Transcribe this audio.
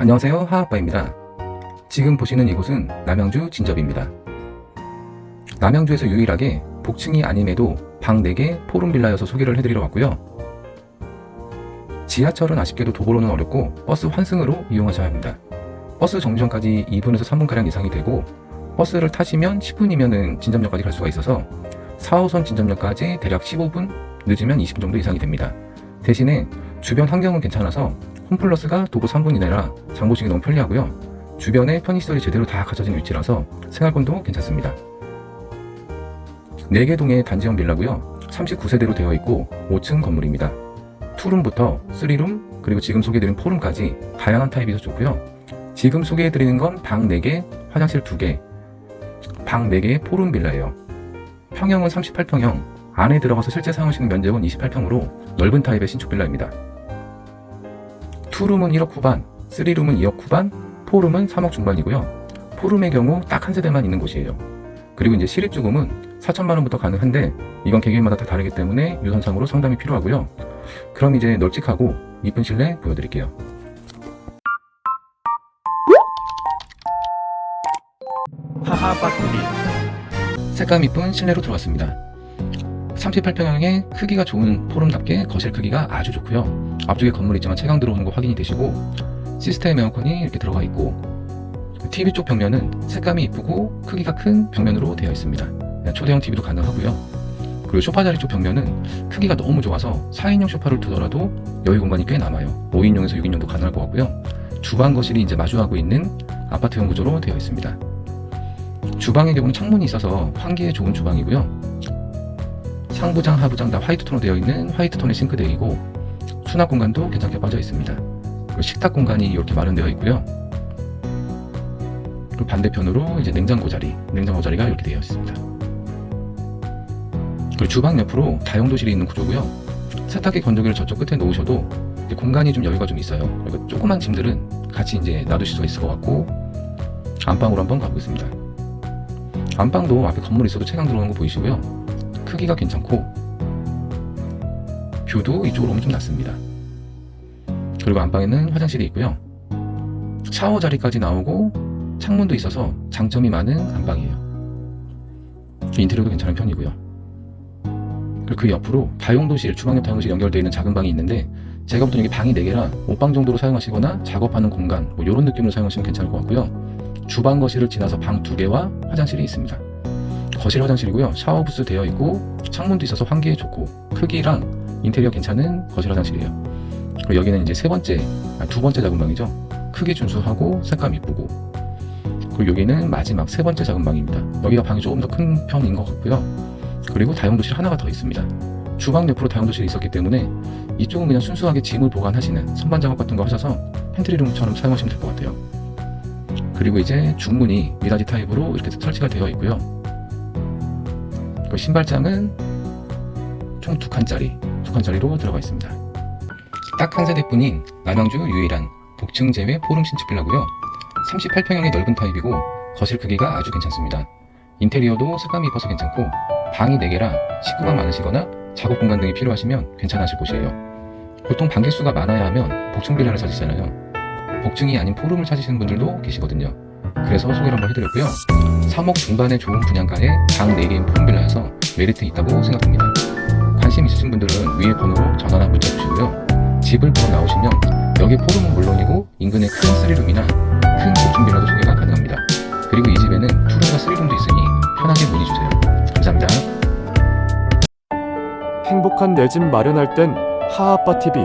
안녕하세요 하아빠입니다. 지금 보시는 이곳은 남양주 진접입니다. 남양주에서 유일하게 복층이 아님에도 방 4개 포룸빌라여서 소개를 해드리러 왔고요. 지하철은 아쉽게도 도보로는 어렵고 버스 환승으로 이용하셔야 합니다. 버스 정류장까지 2분에서 3분가량 이상이 되고 버스를 타시면 10분이면 진접역까지 갈 수가 있어서 4호선 진접역까지 대략 15분 늦으면 20분 정도 이상이 됩니다. 대신에 주변 환경은 괜찮아서 홈플러스가 도보 3분 이내라 장보시기 너무 편리하고요. 주변에 편의시설이 제대로 다 갖춰진 위치라서 생활권도 괜찮습니다. 4개 동의 단지형 빌라고요. 39세대로 되어 있고 5층 건물입니다. 투룸부터 3룸 그리고 지금 소개해드린 포룸까지 다양한 타입이서 좋고요. 지금 소개해드리는 건 방 4개, 화장실 2개, 방 4개의 포룸 빌라예요. 평형은 38평형, 안에 들어가서 실제 사용하시는 면적은 28평으로 넓은 타입의 신축 빌라입니다. 투룸은 1억 후반, 3룸은 2억 후반, 4룸은 3억 중반이고요. 4룸의 경우 딱 한 세대만 있는 곳이에요. 그리고 이제 실입주금은 4천만 원부터 가능한데 이건 개개인마다 다 다르기 때문에 유선상으로 상담이 필요하고요. 그럼 이제 널찍하고 이쁜 실내 보여드릴게요. 하하빠 TV 색감 이쁜 실내로 들어왔습니다. 38평형의 크기가 좋은 포럼답게 거실 크기가 아주 좋고요. 앞쪽에 건물 있지만 채광 들어오는 거 확인이 되시고 시스템 에어컨이 이렇게 들어가 있고 TV 쪽 벽면은 색감이 이쁘고 크기가 큰 벽면으로 되어 있습니다. 네, 초대형 TV도 가능하고요. 그리고 소파 자리 쪽 벽면은 크기가 너무 좋아서 4인용 소파를 두더라도 여유 공간이 꽤 남아요. 5인용에서 6인용도 가능할 것 같고요. 주방 거실이 이제 마주하고 있는 아파트형 구조로 되어 있습니다. 주방의 경우는 창문이 있어서 환기에 좋은 주방이고요. 상부장, 하부장 다 화이트 톤으로 되어 있는 화이트 톤의 싱크대이고 수납 공간도 괜찮게 빠져 있습니다. 그리고 식탁 공간이 이렇게 마련되어 있고요. 그리고 반대편으로 이제 냉장고 자리, 냉장고 자리가 이렇게 되어 있습니다. 그리고 주방 옆으로 다용도실이 있는 구조고요. 세탁기 건조기를 저쪽 끝에 놓으셔도 공간이 좀 여유가 좀 있어요. 그리고 조그만 짐들은 같이 이제 놔두실 수가 있을 것 같고 안방으로 한번 가보겠습니다. 안방도 앞에 건물 있어도 채광 들어오는 거 보이시고요. 크기가 괜찮고 뷰도 이쪽으로 좀 낫습니다. 그리고 안방에는 화장실이 있고요. 샤워 자리까지 나오고 창문도 있어서 장점이 많은 안방이에요. 인테리어도 괜찮은 편이고요. 그리고 그 옆으로 다용도실, 주방 옆 다용도실 연결되어 있는 작은 방이 있는데 제가 보통 이게 방이 4개라 옷방 정도로 사용하시거나 작업하는 공간 뭐 이런 느낌으로 사용하시면 괜찮을 것 같고요. 주방 거실을 지나서 방 2개와 화장실이 있습니다. 거실 화장실이고요. 샤워 부스 되어 있고 창문도 있어서 환기에 좋고 크기랑 인테리어 괜찮은 거실 화장실이에요. 그리고 여기는 이제 세 번째, 아, 두 번째 작은 방이죠. 크기 준수하고 색감 이쁘고 그리고 여기는 마지막 세 번째 작은 방입니다. 여기가 방이 조금 더 큰 편인 것 같고요. 그리고 다용도실 하나가 더 있습니다. 주방 옆으로 다용도실이 있었기 때문에 이쪽은 그냥 순수하게 짐을 보관하시는 선반 작업 같은 거 하셔서 팬트리룸처럼 사용하시면 될 것 같아요. 그리고 이제 중문이 미닫이 타입으로 이렇게 설치가 되어 있고요. 그 신발장은 총 두 칸짜리, 두 칸짜리로 들어가 있습니다. 딱 한 세대뿐인 남양주 유일한 복층 제외 포룸 신축 빌라고요. 38평형의 넓은 타입이고 거실 크기가 아주 괜찮습니다. 인테리어도 색감이 이뻐서 괜찮고 방이 4개라 식구가 많으시거나 작업 공간 등이 필요하시면 괜찮으실 곳이에요. 보통 방 개수가 많아야 하면 복층 빌라를 찾으시잖아요. 복층이 아닌 포룸을 찾으시는 분들도 계시거든요. 그래서 소개를 한번 해드렸고요. 3억 중반의 좋은 분양가에 방 4개인 포룸 빌라여서 메리트 있다고 생각합니다. 관심 있으신 분들은 위에 번호로 전화나 문자 주시고요. 집을 보러 나오시면 여기 포룸은 물론이고 인근에 큰 3룸이나 큰 복층 빌라도 소개가 가능합니다. 그리고 이 집에는 2룸과 3룸도 있으니 편하게 문의 주세요. 감사합니다. 행복한 내 집 마련할 땐 하하빠 TV